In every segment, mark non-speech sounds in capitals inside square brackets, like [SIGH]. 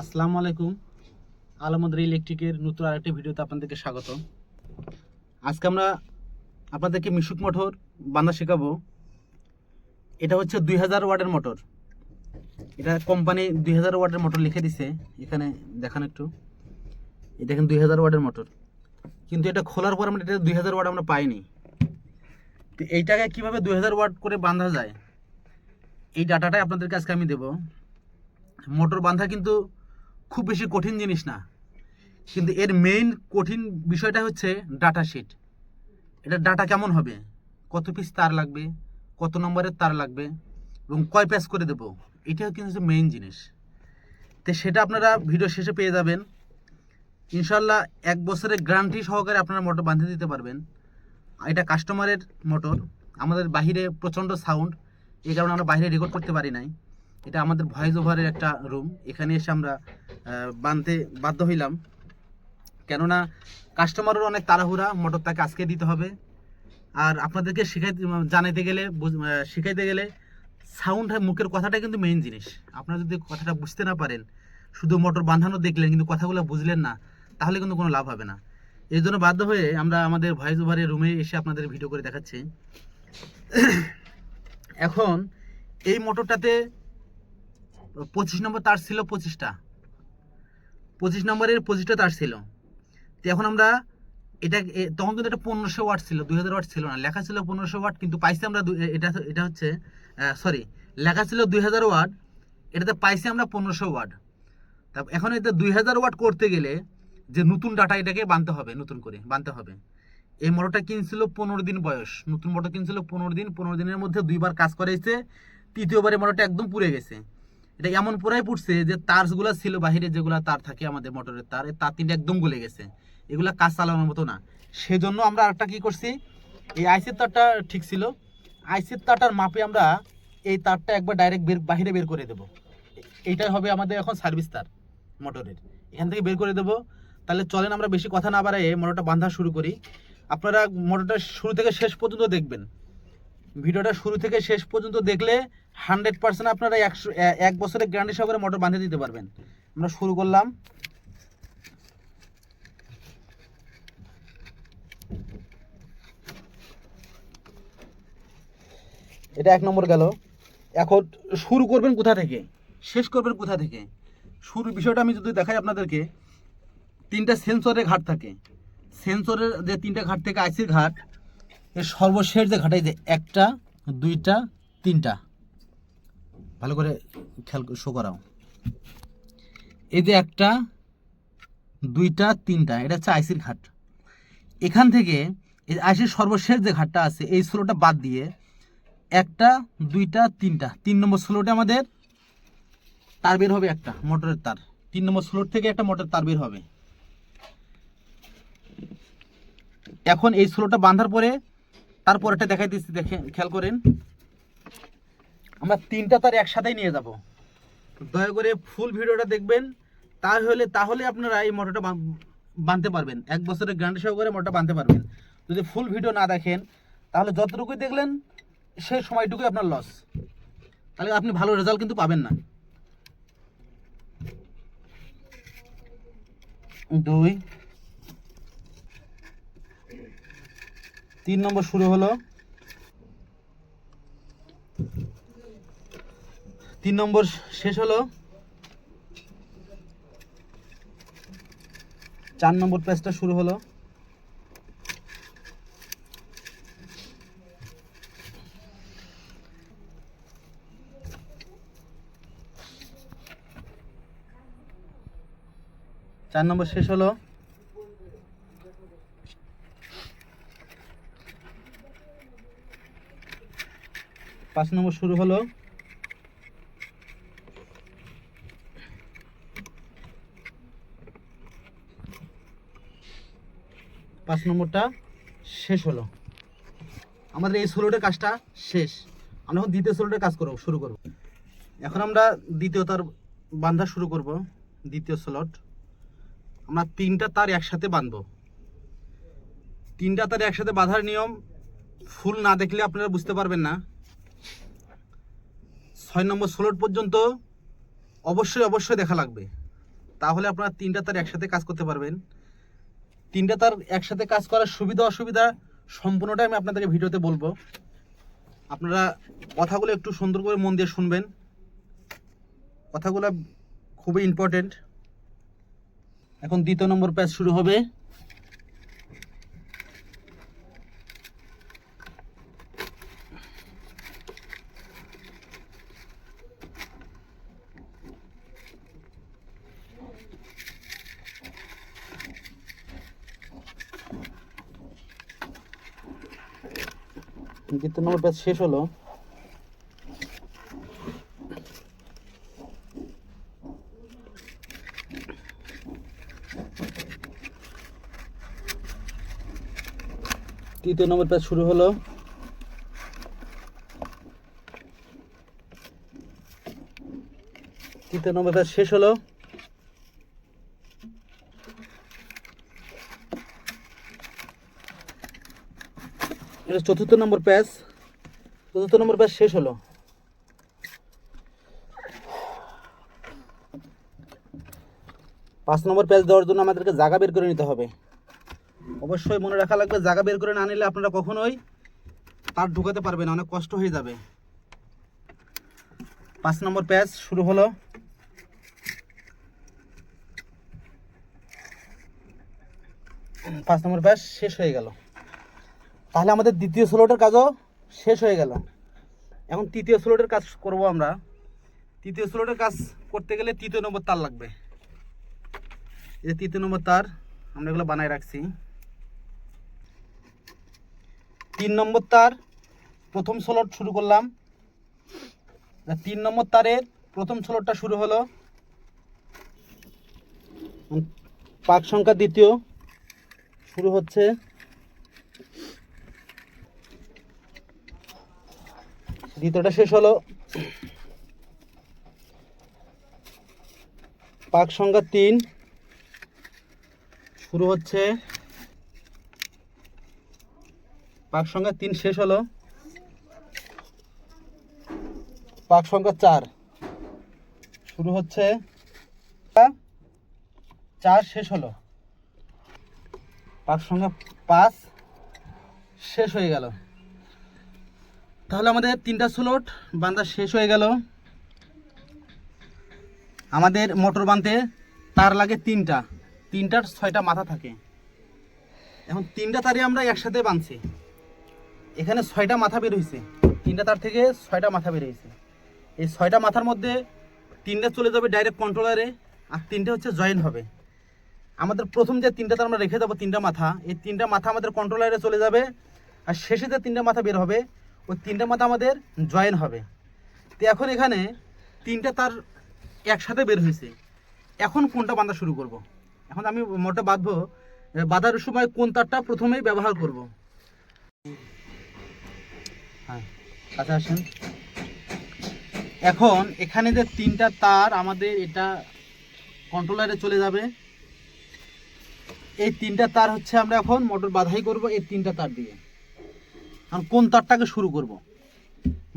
আসসালামু আলাইকুম। আলমদ্র ইলেকট্রিকের নতুন আরেকটি ভিডিওতে আপনাদেরকে স্বাগত। আজকে আমরা আপনাদেরকে মিশুক মোটর বাঁধা শেখাবো। এটা হচ্ছে দুই হাজার ওয়াটের মোটর। এটা কোম্পানি দুই হাজার ওয়াটের মোটর লিখে দিছে। এখানে দেখান একটু। এই দেখেন দুই হাজার ওয়াটের মোটর। কিন্তু এটা খোলার পর আমরা এটা দুই হাজার ওয়াট আমরা পাইনি। তো এইটাকে কীভাবে দুই হাজার ওয়াট করে বাঁধা যায়? এই ডাটাটাই আপনাদেরকে আজকে আমি দেবো। মোটর বাঁধা কিন্তু খুব বেশি কঠিন জিনিস না। কিন্তু এর মেইন কঠিন বিষয়টা হচ্ছে ডাটা শিট এটা ডাটা কেমন হবে? কত পিস তার লাগবে? কত নম্বরের তার লাগবে? এবং কয় প্যাচ করে দেবো? এটা কিন্তু মেইন জিনিস। তো সেটা আপনারা ভিডিও শেষে পেয়ে যাবেন। ইনশাল্লাহ এক বছরের গ্যারান্টি সহকারে আপনারা মোটর বাঁধে দিতে পারবেন। এটা কাস্টমারের মোটর আমাদের বাহিরে প্রচণ্ড সাউন্ড এই কারণে আমরা বাইরে রেকর্ড করতে পারি নাই। এটা আমাদের ভয়েস ওভারের একটা রুম এখানে এসে আমরা বানতে বাধ্য হইলাম। কেননা কাস্টমারের অনেক তাড়াহুড়া মোটর তাকে আজকে দিতে হবে। আর আপনাদেরকে শিখাইতে, জানাইতে গেলে শিখাইতে গেলে সাউন্ড মুখের কথাটা কিন্তু মেইন জিনিস। আপনারা যদি কথাটা বুঝতে না পারেন, শুধু মোটর বাঁধানো দেখলেন, কিন্তু কথাগুলো বুঝলেন না, তাহলে কিন্তু কোনো লাভ হবে না। এই জন্য বাধ্য হয়ে আমরা আমাদের ভয়েস ওভারের রুমে এসে আপনাদের ভিডিও করে দেখাচ্ছি। [COUGHS] এখন এই মোটরটাতে পঁচিশ নম্বর তার ছিল পঁচিশটা। পঁচিশ নম্বরের পঁচিশটা তার ছিল। তো এখন আমরা এটা তখন কিন্তু এটা পনেরোশো ওয়াট ছিল, দুই হাজার ওয়াট ছিল না। লেখা ছিল পনেরোশো ওয়াট, কিন্তু পাইছি আমরা এটা এটা হচ্ছে সরি লেখা ছিল দুই হাজার ওয়াট, এটাতে পাইছি আমরা পনেরোশো ওয়াট। তা এখন এটা দুই হাজার ওয়াট করতে গেলে যে নতুন ডাটা এটাকে বানতে হবে, নতুন করে বানতে হবে। এই মোটরটা কিনছিল পনেরো দিন বয়স, নতুন মোটর কিনছিল পনেরো দিন, পনেরো দিনের মধ্যে দুইবার কাজ করাইছে তৃতীয়বারে মোটরটা একদম পুড়ে গেছে। এটা এমন পুরাই পুড়ছে যে তারগুলো ছিল বাহিরে, যেগুলা তার থাকে আমাদের মোটরের তার তার তিনটা একদম গলে গেছে। এগুলা কাজ চালানোর মতো না। সেজন্য আমরা আরেকটা কি করছি, এই আইসির তারটা ঠিক ছিল। আইসির তারটার মাপে আমরা এই তারটা একবার ডাইরেক্ট বের, বাহিরে বের করে দেব। এইটাই হবে আমাদের এখন সার্ভিস তার, মোটরের। এখান থেকে বের করে দেব। তাহলে চলেন আমরা বেশি কথা না বাড়াই মোটরটা বাঁধা শুরু করি। আপনারা মোটরটা শুরু থেকে শেষ পর্যন্ত দেখবেন। ভিডিওটা শুরু থেকে শেষ পর্যন্ত দেখলে হান্ড্রেড পার্সেন্ট আপনারা একশো এক বছরের গ্যারান্টি সহকারে মোটর বাঁধে দিতে পারবেন। আমরা শুরু করলাম। এটা এক নম্বর গেল। এখন শুরু করবেন কোথা থেকে? শেষ করবেন কোথা থেকে? শুরু বিষয়টা আমি যদি দেখাই আপনাদেরকে, তিনটা সেন্সরের ঘাট থাকে। সেন্সরের যে তিনটা ঘাট থেকে আইসির ঘাট, এর সর্বশেষ যে ঘাটাই যে একটা, দুইটা, তিনটা। ভালো করে খেয়াল শো করাও। এই যে একটা, দুইটা, তিনটা, এটা হচ্ছে আইসির ঘাট। এখান থেকে এই আইসির সর্বশেষ যে ঘাটটা আছে, এই স্লোটা বাদ দিয়ে একটা, দুইটা, তিনটা, তিন নম্বর স্লোটে আমাদের তার বের হবে একটা, মোটরের তার। তিন নম্বর স্লোট থেকে একটা মোটর তার বের হবে। এখন এই স্লোটা বাঁধার পরে তারপরেটা দেখাই দিচ্ছি দেখে, খেয়াল করেন। আমরা তিনটা তার একসাথেই নিয়ে যাব। দয়া করে ফুল ভিডিওটা দেখবেন, তাহলে তাহলে আপনারা এই মোটরটা বান- বানতে পারবেন। এক বছরের গ্যারান্টি সহকারে মোটরটা বানতে পারবেন। যদি ফুল ভিডিও না দেখেন, তাহলে যতটুকুই দেখলেন, সেই সময়টুকুই আপনার লস তাহলে আপনি ভালো রেজাল্ট কিন্তু পাবেন না। দুই। তিন নম্বর শুরু হলো। তিন নম্বর শেষ হলো। চার নম্বর পেজটা শুরু হলো। চার নম্বর শেষ হলো। পাঁচ নম্বর শুরু হলো। পাঁচ নম্বরটা শেষ হলো। আমাদের এই ষোলোটা কাজটা শেষ। আমরা এখন দ্বিতীয় ষোলোটা কাজ করব, শুরু করব। এখন আমরা দ্বিতীয় তার শুরু করব, দ্বিতীয় স্লট আমরা তিনটা তার একসাথে বাঁধবো। তিনটা তার একসাথে বাঁধার নিয়ম ফুল না দেখলে আপনারা বুঝতে পারবেন না। ছয় নম্বর স্লট পর্যন্ত অবশ্যই অবশ্যই দেখা লাগবে। তাহলে আপনারা তিনটা তার একসাথে কাজ করতে পারবেন। তিনটা তার একসাথে কাজ করার সুবিধা, অসুবিধা সম্পূর্ণটাই আমি আপনাদেরকে ভিডিওতে বলব। আপনারা কথাগুলো একটু সুন্দর করে মন দিয়ে শুনবেন। কথাগুলো খুবই ইম্পর্টেন্ট এখন দ্বিতীয় নম্বর প্যাচ শুরু হবে। দ্বিতীয় নম্বর প্যাচ শেষ হলো। তৃতীয় নম্বর প্যাচ শুরু হলো। তৃতীয় নম্বর প্যাচ শেষ হলো। চতুর্থ নম্বর প্যাচ। চতুর্থ নম্বর প্যাচ শেষ হলো। পাঁচ নম্বর প্যাচ দেওয়ার জন্য আমাদেরকে জায়গা বের করে নিতে হবে। অবশ্যই মনে রাখা লাগবে, জায়গা বের করে না নিলে আপনারা কখনোই তার ঢুকাতে পারবেন অনেক কষ্ট হয়ে যাবে। পাঁচ নম্বর প্যাচ শুরু হলো। পাঁচ নম্বর প্যাচ শেষ হয়ে গেল। তাহলে আমাদের দ্বিতীয় স্লোটের কাজও শেষ হয়ে গেল। এখন তৃতীয় স্লোটের কাজ করব আমরা। তৃতীয় স্লোটের কাজ করতে গেলে তৃতীয় নম্বর তার লাগবে। এই যে তৃতীয় নম্বর তার, আমরা এগুলো বানায় রাখছি। তিন নম্বর তার, প্রথম স্লোট শুরু করলাম। তিন নম্বর তারের প্রথম স্লোটটা শুরু হলো। পাক সংখ্যা দ্বিতীয়। শুরু হচ্ছে দ্বিতীয়টা শেষ হলো। পাক সংখ্যা তিন। শুরু হচ্ছে। পাক সংখ্যা তিন শেষ হলো। পাক সংখ্যা চার। শুরু হচ্ছে। চার শেষ হলো। পাক সংখ্যা পাঁচ শেষ হয়ে গেল। তাহলে আমাদের তিনটা স্লোট বান্ধা শেষ হয়ে গেল। আমাদের মোটর বাঁধতে তার লাগে তিনটা। তিনটার ছয়টা মাথা থাকে। এখন তিনটা তারে আমরা একসাথে বাঁধছি এখানে ছয়টা মাথা বের হয়েছে তিনটা তার থেকে ছয়টা মাথা বের হয়েছে এই ছয়টা মাথার মধ্যে তিনটা চলে যাবে ডাইরেক্ট কন্ট্রোলারে আর তিনটে হচ্ছে জয়েন হবে। আমাদের প্রথম যে তিনটা তার আমরা রেখে দেবো তিনটা মাথা, এই তিনটা মাথা আমাদের কন্ট্রোলারে চলে যাবে, আর শেষে যে তিনটা মাথা বের হবে ওই তিনটা মাথা আমাদের জয়েন হবে। তো এখন এখানে তিনটা তার একসাথে বের হয়েছে। এখন কোনটা বাঁধা শুরু করব। এখন আমি মোটা বাঁধবো বাঁধার সময় কোন তারটা প্রথমেই ব্যবহার করব। হ্যাঁ আসেন। এখন এখানে যে তিনটা তার আমাদের এটা কন্ট্রোলারে চলে যাবে। এই তিনটা তার হচ্ছে আমরা এখন মোটর বাধাই করব এই তিনটা তার দিয়ে। এখন কোন তারটাকে শুরু করব?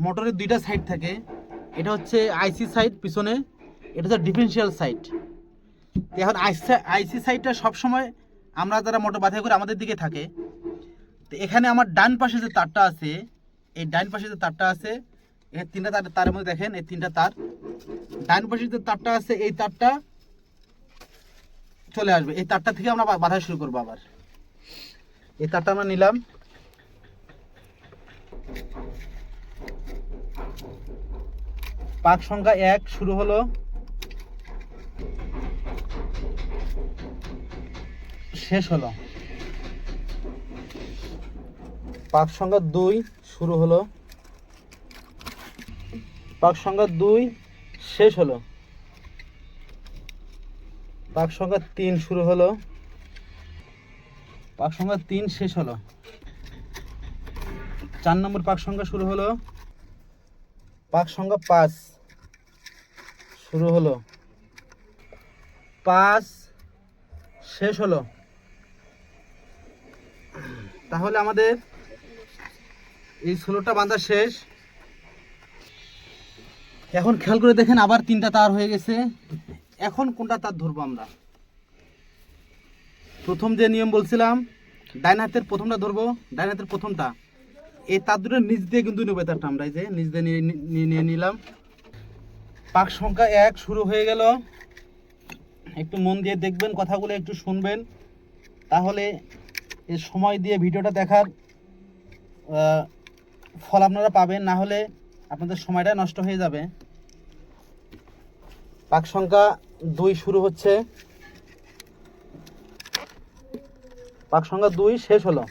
মোটরের দুইটা সাইড থাকে। এটা হচ্ছে আইসি সাইড পিছনে, এটা হচ্ছে ডিফারেন্সিয়াল সাইড এখন আইসি আইসি সাইডটা সবসময় আমরা যারা মোটর বাধাই করে আমাদের দিকে থাকে। তো এখানে আমার ডান পাশে যে তারটা আছে, এই ডান পাশে যে তারটা আছে, এই তিনটা তার তারের মধ্যে দেখেন, এই তিনটা তার। ডান পাশে যে তারটা আছে, এই তারটা চলে আসবে। এই তারটা থেকে আমরা বাঁধা শুরু করব আবার। এই তারটা আমরা নিলাম। পাক সংখ্যা এক, শুরু হলো শেষ হলো। পাক সংখ্যা দুই, শুরু হলো। পাক সংখ্যা দুই, শেষ হলো। পাক সংখ্যা তিন, শুরু হলো। পাক সংখ্যা তিন, শেষ হলো। চার নম্বর পাক সংখ্যা শুরু হলো। পাক সংখ্যা পাঁচ। শুরু হলো। পাঁচ, শেষ হলো। তাহলে আমাদের এই ষোলোটা বাঁধা শেষ। এখন খেয়াল করে দেখেন আবার তিনটা তার হয়ে গেছে। এখন কোনটা তার ধরবো আমরা? প্রথম যে নিয়ম বলছিলাম, ডাইন হাতের প্রথমটা ধরবো, ডাইন হাতের প্রথমটা। এই তার দুটো নিচ দিয়ে কিন্তু নেব তারটা আমরা, এই যে নিচ দিয়ে নিয়ে নিলাম। পাক সংখ্যা এক শুরু হয়ে গেল। একটু মন দিয়ে দেখবেন, কথাগুলো একটু শুনবেন। তাহলে এই সময় দিয়ে ভিডিওটা দেখার ফল আপনারা পাবেন। না হলে আপনাদের সময়টা নষ্ট হয়ে যাবে। পাক সংখ্যা দুই শুরু হচ্ছে। পাক সংখ্যা দুই শেষ হলো।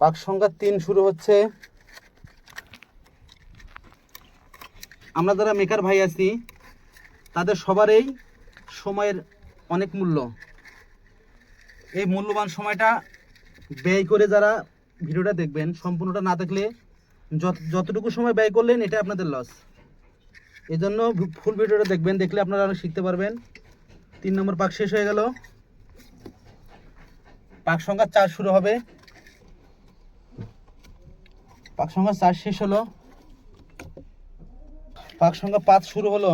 পাক সংখ্যা তিন শুরু হচ্ছে। আমরা যারা মেকার ভাই আছি, তাদের সবারই সময়ের অনেক মূল্য। এই মূল্যবান সময়টা ব্যয় করে যারা ভিডিওটা দেখবেন, সম্পূর্ণটা না দেখলে যত যতটুকু সময় ব্যয় করলেন, এটা আপনাদের লস এই জন্য ফুল ভিডিওটা দেখবেন, দেখলে আপনারা অনেক শিখতে পারবেন। তিন নম্বর পাক শেষ হয়ে গেল। পাক সংখ্যা চার শুরু হবে। পাক সংখ্যা চার শেষ হলো। পাক সংখ্যা পাঁচ শুরু হলো।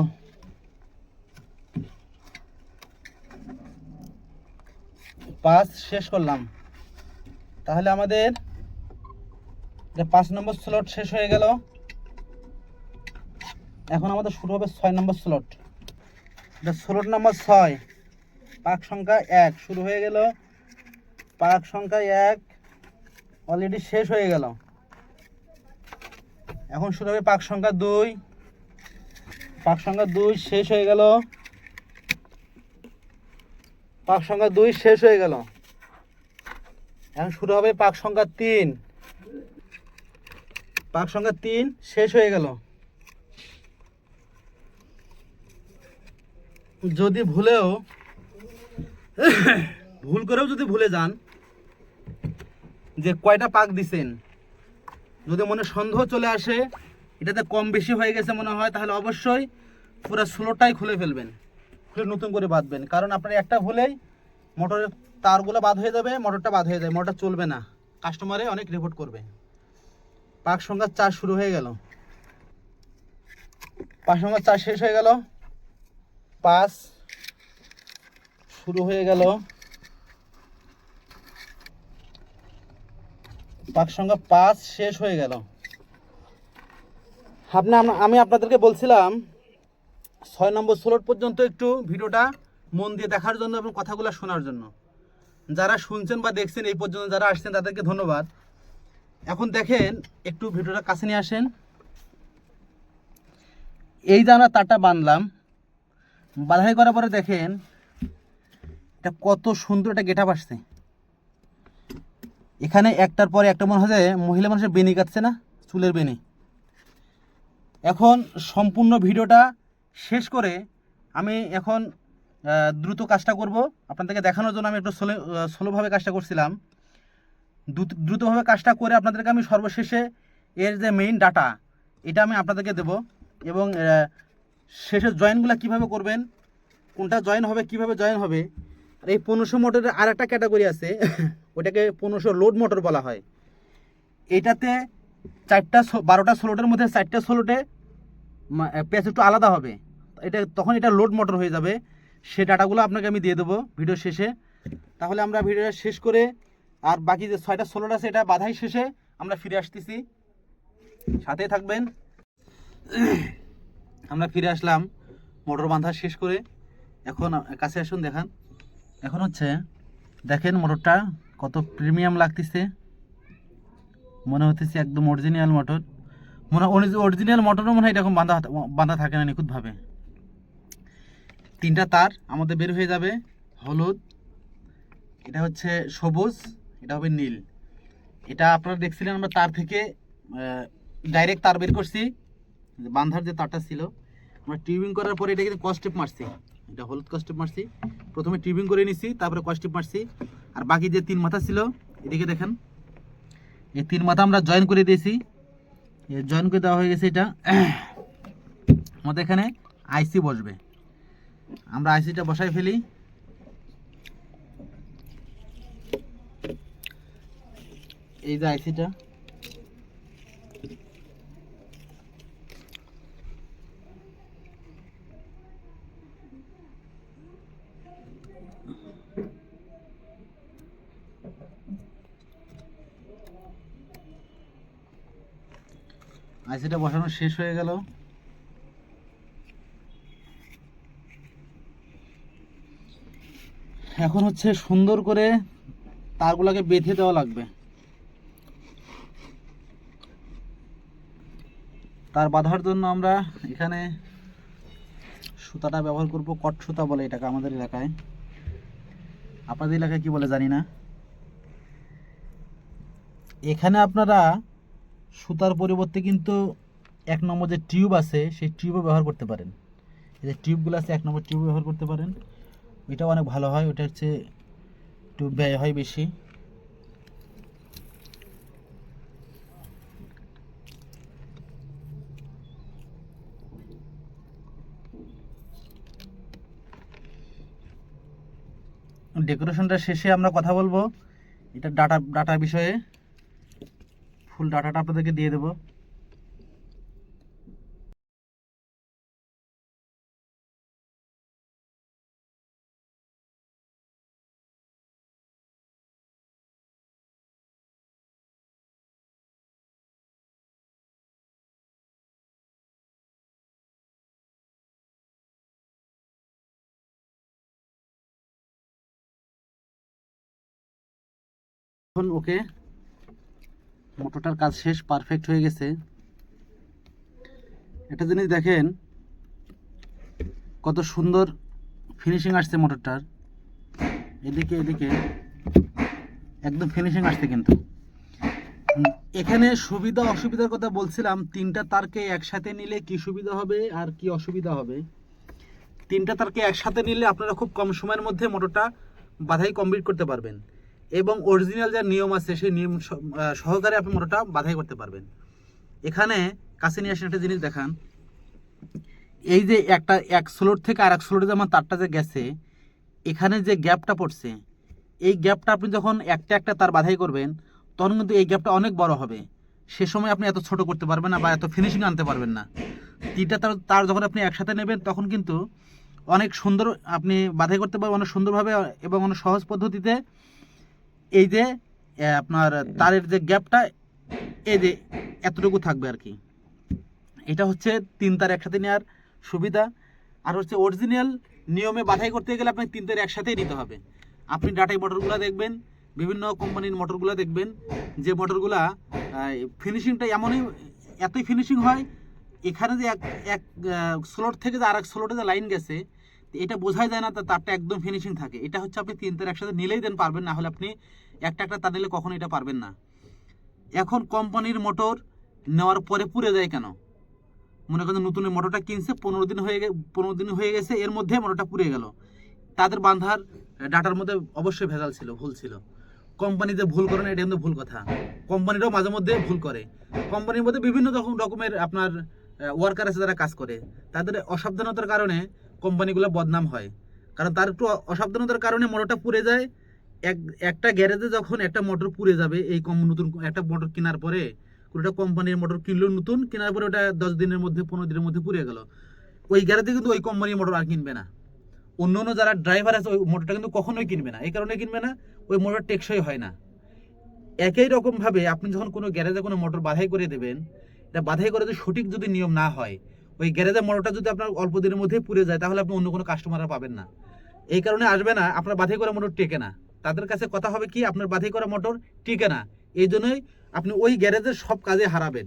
পাঁচ শেষ করলাম। তাহলে আমাদের পাঁচ নম্বর স্লট শেষ হয়ে গেল। এখন আমাদের শুরু হবে ছয় নম্বর স্লট এটা স্লট নম্বর ছয়। পাক সংখ্যা এক, শুরু হয়ে গেল। পাক সংখ্যা এক অলরেডি শেষ হয়ে গেল। এখন শুরু হবে পাক সংখ্যা দুই। পাক সংখ্যা দুই শেষ হয়ে গেল। পাক সংখ্যা দুই শেষ হয়ে গেল। এখন শুরু হবে পাক সংখ্যা তিন। পাক সংখ্যা তিন শেষ হয়ে গেল। যদি ভুলেও, ভুল করেও যদি ভুলে যান যে কয়টা পাক দিছেন যদি মনে সন্দেহ চলে আসে, এটাতে কম বেশি হয়ে গেছে মনে হয়, তাহলে অবশ্যই পুরো স্লোটাই খুলে ফেলবেন। খুলে নতুন করে বাঁধবেন। কারণ আপনার একটা ভুলেই মোটরের তারগুলো বাদ হয়ে যাবে, মোটরটা বাদ হয়ে যাবে মোটর চলবে না। কাস্টমারে অনেক রিপোর্ট করবে। পাক সংখ্যা চার শুরু হয়ে গেল। পাক সংখ্যা চার শেষ হয়ে গেল। পাঁচ শুরু হয়ে গেল। পাক সংখ্যা পাঁচ শেষ হয়ে গেল। আপনি আমি আপনাদেরকে বলছিলাম, ছয় নম্বর স্লোট পর্যন্ত একটু ভিডিওটা মন দিয়ে দেখার জন্য এবং কথাগুলো শোনার জন্য। যারা শুনছেন বা দেখছেন এই পর্যন্ত যারা আসছেন, তাদেরকে ধন্যবাদ। এখন দেখেন, একটু ভিডিওটা কাছে নিয়ে আসেন। এই যে আমরা তারটা বাঁধলাম বাধাই করার পরে দেখেন, এটা কত সুন্দর একটা গেট আসছে। এখানে একটার পরে একটা মনে হয় যে মহিলা মানুষের বেনি কাটছে না? চুলের বেনি এখন সম্পূর্ণ ভিডিওটা শেষ করে আমি এখন দ্রুত কাজটা করব। আপনাদেরকে দেখানোর জন্য আমি একটু স্লো স্লোভাবে কাজটা করছিলাম। দ্রুত- দ্রুতভাবে কাজটা করে আপনাদেরকে আমি সর্বশেষে এর যে মেইন ডাটা এটা আমি আপনাদেরকে দেব এবং আহ, শেষে জয়েনগুলো কীভাবে করবেন কোনটা জয়েন হবে কীভাবে জয়েন হবে আর এই পনেরোশো মোটরের আর একটা ক্যাটাগরি আছে, [LAUGHS] ওটাকে পনেরোশো লোড মোটর বলা হয়। এটাতে চারটা বারোটা ষোলোটার মধ্যে চারটা ষোলোটে পেঁচ একটু আলাদা হবে। এটা, তখন এটা লোড মোটর হয়ে যাবে। সে ডাটাগুলো আপনাকে আমি দিয়ে দেবো ভিডিও শেষে। তাহলে আমরা ভিডিওটা শেষ করে, আর বাকি যে ছয়টা ষোলোটা আছে, এটা বাধাই শেষে আমরা ফিরে আসতেছি। সাথেই থাকবেন। আমরা ফিরে আসলাম, মোটর বাঁধা শেষ করে। এখন, কাছে আসুন, দেখান। এখন হচ্ছে, দেখেন মোটরটা কত প্রিমিয়াম লাগতেছে। মনে হতেছে একদম অরিজিনাল মোটর মনে অরিজিনাল মোটরও মনে হয় এরকম বাঁধা বাঁধা থাকে না নিখুঁতভাবে। তিনটা তার আমাদের বের হয়ে যাবে, হলুদ। এটা হচ্ছে সবুজ, এটা হবে নীল। এটা আপনারা দেখছিলেন আমরা তার থেকে ডাইরেক্ট তার বের করছি। বান্ধার যে তারটা ছিল, আমরা টিউবিং করার পরে এটা কিন্তু কস্টেপ মারছি। এটা হলুদ কস্টেপ মারছি। প্রথমে টিউবিং করে নিছি, তারপরে কস্টেপ মারছি। আর বাকি যে তিন মাথা ছিল, এদিকে দেখেন। এই তিন মাথা আমরা জয়েন করে দিয়েছি। জয়েন করে দেওয়া হয়ে গেছে এটা। [CLEARS THROAT] আমাদের এখানে আইসি বসবে। আমরা আইসিটা বসাই ফেলি। এই যে আইসিটা আইসিটা বসানো শেষ হয়ে গেল। এখন হচ্ছে সুন্দর করে তারগুলোকে বেঁধে দেওয়া লাগবে। তার বাঁধার জন্য আমরা এখানে সুতাটা ব্যবহার করব কট সুতা বলে এটাকে আমাদের এলাকায়। আপনাদের এলাকায় কি বলে জানি না। এখানে আপনারা সুতার পরিবর্তে কিন্তু এক নম্বর যে টিউব আছে, সেই টিউবও ব্যবহার করতে পারেন। এই যে টিউবগুলো আছে, এক নম্বর টিউব ব্যবহার করতে পারেন। ওইটাও অনেক ভালো হয়, ওটা হচ্ছে একটু ব্যয় হয় বেশি। ডেকোরেশনটা শেষে আমরা কথা বলব। এটা ডাটা ডাটার বিষয়ে। ফুল ডাটাটা আপনাদেরকে দিয়ে দেবো। এখন ওকে মোটরটার কাজ শেষ পারফেক্ট হয়ে গেছে। একটা জিনিস দেখেন, কত সুন্দর ফিনিশিং আসছে মোটরটার। এদিকে এদিকে, একদম ফিনিশিং আসছে কিন্তু। এখানে সুবিধা, অসুবিধার কথা বলছিলাম, তিনটা তারকে একসাথে নিলে কি সুবিধা হবে আর কি অসুবিধা হবে? তিনটা তারকে একসাথে নিলে আপনারা খুব কম সময়ের মধ্যে মোটরটা বাধাই কমপ্লিট করতে পারবেন। এবং অরিজিনাল যা নিয়ম আছে, সেই নিয়ম সহকারে আপনি মোটরটা বাধাই করতে পারবেন। এখানে কাছে নিয়ে আসেন একটা জিনিস দেখান। এই যে একটা, এক স্লোট থেকে আর এক স্লোটে যেমন তারটা যে গেছে, এখানে যে গ্যাপটা পড়ছে, এই গ্যাপটা আপনি যখন একটা একটা তার বাধাই করবেন, তখন কিন্তু এই গ্যাপটা অনেক বড় হবে। সে সময় আপনি এত ছোট করতে পারবেন না বা এত ফিনিশিং আনতে পারবেন না। তিনটা তার তার যখন আপনি একসাথে নেবেন, তখন কিন্তু অনেক সুন্দর আপনি বাধাই করতে পারবেন, অনেক সুন্দরভাবে এবং অনেক সহজ পদ্ধতিতে এই যে আপনার তারের যে গ্যাপটা এই যে এতটুকু থাকবে আর কি। এটা হচ্ছে তিন তার একসাথে নেওয়ার সুবিধা। আর হচ্ছে অরিজিনাল নিয়মে বাধাই করতে গেলে আপনি তিন তার একসাথেই নিতে হবে। আপনি ডাটাই মোটরগুলো দেখবেন বিভিন্ন কোম্পানির মোটরগুলো দেখবেন। যে মোটরগুলা ফিনিশিংটা এমনই এতই ফিনিশিং হয় এখানে যে এক এক স্লোট থেকে যে আর এক স্লোটে যে লাইন গেছে এটা বোঝাই যায় না তারটা একদম ফিনিশিং থাকে। এটা হচ্ছে আপনি তিন তার একসাথে নিলেই দেন পারবেন না হলে আপনি একটা একটা তার নিলে কখনো এটা পারবেন না। এখন কোম্পানির মোটর নেওয়ার পরে পুড়ে যায় কেন? মনে করেন নতুন মোটরটা কিনছে, পনেরো দিন হয়ে পনেরো দিন হয়ে গেছে, এর মধ্যে মোটরটা পুড়ে গেল। তাদের বান্ধার ডাটার মধ্যে অবশ্যই ভেজাল ছিল, ভুল ছিল। কোম্পানি যে ভুল করে না, এটা কিন্তু ভুল কথা। কোম্পানিরাও মাঝে মধ্যে ভুল করে। কোম্পানির মধ্যে বিভিন্ন রকম রকমের আপনার ওয়ার্কার আছে যারা কাজ করে। তাদের অসাবধানতার কারণে কোম্পানিগুলো বদনাম হয়। কারণ তার একটু অসাবধানতার কারণে মোটরটা পুড়ে যায়। এক, একটা গ্যারেজে যখন একটা মোটর পুড়ে যাবে, এই কম নতুন একটা মোটর কেনার পরে, কোনোটা কোম্পানির মোটর কিনলো নতুন, কেনার পরে ওটা দশ দিনের মধ্যে, পনেরো দিনের মধ্যে পুড়ে গেল। ওই গ্যারেজে কিন্তু ওই কোম্পানির মোটর আর কিনবে না। অন্য অন্য যারা ড্রাইভার আছে, ওই মোটরটা কিন্তু কখনোই কিনবে না। এই কারণে কিনবে না, ওই মোটর টেকসই হয় না। একই রকমভাবে আপনি যখন কোনো গ্যারেজে কোনো মোটর বাধাই করে দেবেন, এটা বাধাই করে যদি সঠিক যদি নিয়ম না হয় ওই গ্যারেজের মোটরটা যদি আপনার অল্প দিনের মধ্যে পুড়ে যায়, তাহলে আপনি অন্য কোনো কাস্টমার পাবেন না। এই কারণে আসবে না, আপনার বাধাই করা মোটর টেকে না। তাদের কাছে কথা হবে কি, আপনার বাধাই করা মোটর টিকে না। এই জন্যই আপনি ওই গ্যারেজের সব কাজে হারাবেন।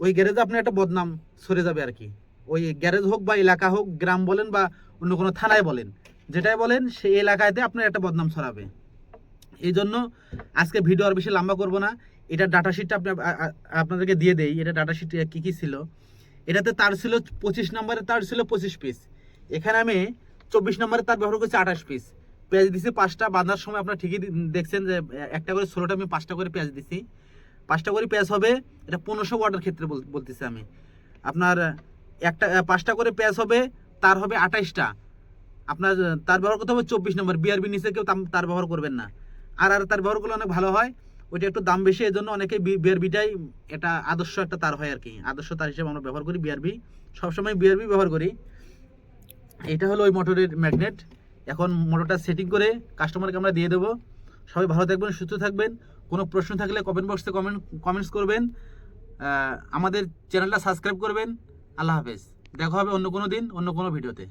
ওই গ্যারেজে আপনার একটা বদনাম সরে যাবে আর কি। ওই গ্যারেজ হোক বা এলাকা হোক, গ্রাম বলেন বা অন্য কোনো থানায় বলেন, যেটাই বলেন, সেই এলাকাতে আপনার একটা বদনাম ছড়াবে। এই জন্য আজকে ভিডিও আর বেশি লম্বা করব না। এটা ডাটা শিটটা আপনাদেরকে দিয়ে দেই। এটা ডাটা শিট কী কী ছিল? এটাতে তার ছিল পঁচিশ নম্বরে তার ছিল পঁচিশ পিস এখানে আমি চব্বিশ নম্বরে তার ব্যবহার করছি আঠাশ পিস পেঁয়াজ দিছি পাঁচটা, বাঁধার সময় আপনারা ঠিকই দেখছেন যে একটা করে ষোলোটা আমি পাঁচটা করে পেঁয়াজ দিছি। পাঁচটা করে পেঁয়াজ হবে, এটা পনেরোশো ওয়াটের ক্ষেত্রে বল- বলতেছি আমি। আপনার, একটা পাঁচটা করে পেঁয়াজ হবে, তার হবে আঠাইশটা। আপনার, তার ব্যবহার করতে হবে চব্বিশ নম্বর। বিআরবি নিচে কেউ তার ব্যবহার করবেন না। আর আর তার ব্যবহার করলে অনেক ভালো হয়। ওইটা একটু দাম বেশি এই জন্য অনেকে বিআরবিটাই এটা আদর্শ একটা তার হয় আর কি। আদর্শ তার হিসেবে আমরা ব্যবহার করি বিআরবি সবসময় বিআরবি ব্যবহার করি। এটা হলো ওই মোটরের ম্যাগনেট। এখন মোটরটা সেটিং করে কাস্টমারকে আমরা দিয়ে দেবো। সবাই ভালো থাকবেন, সুস্থ থাকবেন। কোনো প্রশ্ন থাকলে কমেন্ট বক্সে কমেন্ট কমেন্টস করবেন। আমাদের চ্যানেলটা সাবস্ক্রাইব করবেন। আল্লাহ হাফেজ। দেখা হবে অন্য কোনো দিন, অন্য কোনো ভিডিওতে